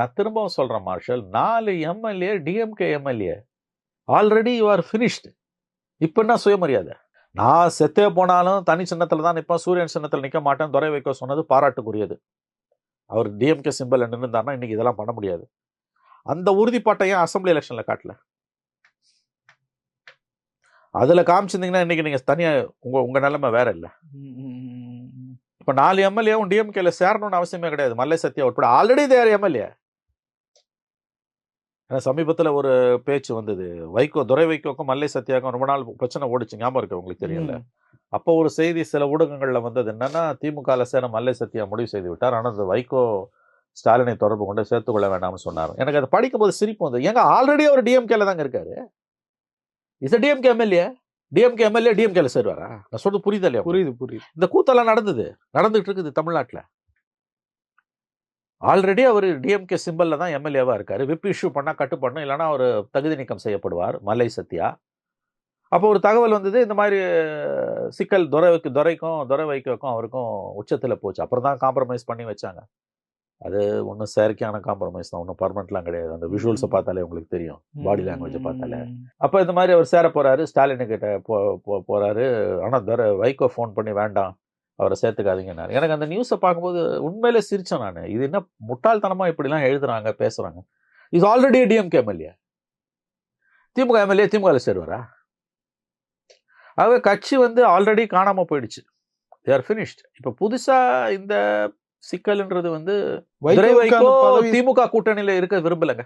நான் திரும்பவும் சொல்றேன் மார்ஷல். நாலு MLA DMK MLA already you are finished இப்போ என்ன சுயமரியாதை? நான் செத்தே போனாலும் தனி சின்னத்தில் தான் நிற்பேன் சூரியன் சின்னத்தில் நிற்க மாட்டேன் துரை வைக்க சொன்னது பாராட்டுக்குரியது. அவர் டிஎம்கே சிம்பிள் நின்றுந்தாருன்னா இன்னைக்கு இதெல்லாம் பண்ண முடியாது. அந்த உறுதிப்பாட்டை ஏன் அசம்பிளி எலெக்ஷனில் காட்டல? அதில் காமிச்சிருந்தீங்கன்னா இன்னைக்கு நீங்கள் தனியாக உங்கள் உங்கள் நிலைமை வேற இல்லை. இப்போ நாலு எம்எல்ஏவும் டிஎம்கேல சேரணும்னு அவசியமே கிடையாது. மல்லை சத்யா உட்பட. ஆல்ரெடி தேர் எம்எல்ஏ ஏன்னா சமீபத்தில் ஒரு பேச்சு வந்தது. வைகோ துரை வைகோக்கும் மல்லை சத்யாவுக்கும் ரொம்ப நாள் பிரச்சனை ஓடிச்சு. ஞாபகம் இருக்கு உங்களுக்கு தெரியல. அப்போ ஒரு செய்தி சில ஊடகங்களில் வந்தது என்னன்னா திமுக சேர மல்லை சத்யா முடிவு செய்து விட்டார். ஆனால் அந்த வைகோ ஸ்டாலினை தொடர்பு கொண்டு சேர்த்துக்கொள்ள வேண்டாம்னு சொன்னார். எனக்கு அதை படிக்கும்போது சிரிப்பு வந்தது. ஏங்க ஆல்ரெடி அவர் டிஎம்கேல தாங்க இருக்காரு. Is DMK MLA DMK MLA டிஎம்கேல சேருவாரா? நான் சொல்றது புரியுது இல்லையா புரியுது புரியுது. இந்த கூத்தெல்லாம் நடந்தது. நடந்துட்டு இருக்குது தமிழ்நாட்டில். ஆல்ரெடி அவர் டிஎம்கே சிம்பல்ல தான் எம்எல்ஏவா இருக்காரு. விப் இஷ்யூ பண்ணா கட்டு பண்ணும். இல்லைன்னா அவர் தகுதி நீக்கம் செய்யப்படுவார் மலை சத்யா. அப்போ ஒரு தகவல் வந்தது இந்த மாதிரி சிக்கல் துரைக்கு துரைக்கும் துரை வைக்கோக்கும் அவருக்கும் உச்சத்தில் போச்சு. அப்புறம் தான் காம்ப்ரமைஸ் பண்ணி வச்சாங்க. அது ஒன்றும் செயற்கையான காம்ப்ரமைஸ் தான். ஒன்றும் பர்மனெண்ட்லாம் கிடையாது. அந்த விஷுவல்ஸை பார்த்தாலே உங்களுக்கு தெரியும். பாடி லாங்குவேஜை பார்த்தாலே. அப்போ இந்த மாதிரி அவர் சேர போறாரு ஸ்டாலின் கிட்ட போ போ- போறாரு. ஆனால் தர வைகோ ஃபோன் பண்ணி வேண்டாம். அவரை சேர்த்துக்காதீங்கன்னாரு எனக்கு அந்த நியூஸை பார்க்கும்போது உண்மையிலே சிரிச்சேன் நான். இது என்ன முட்டாள்தனமா இப்படிலாம் எழுதுறாங்க பேசுறாங்க? இது already DMK MLA DMK MLA DMK சேருவாரா? ஆகவே கட்சி வந்து ஆல்ரெடி காணாம போயிடுச்சு. தேர் ஃபினிஷ்ட் இப்போ புதுசா இந்த சிக்கல்ன்றது வந்து திமுக கூட்டணியில இருக்க விரும்பலங்க.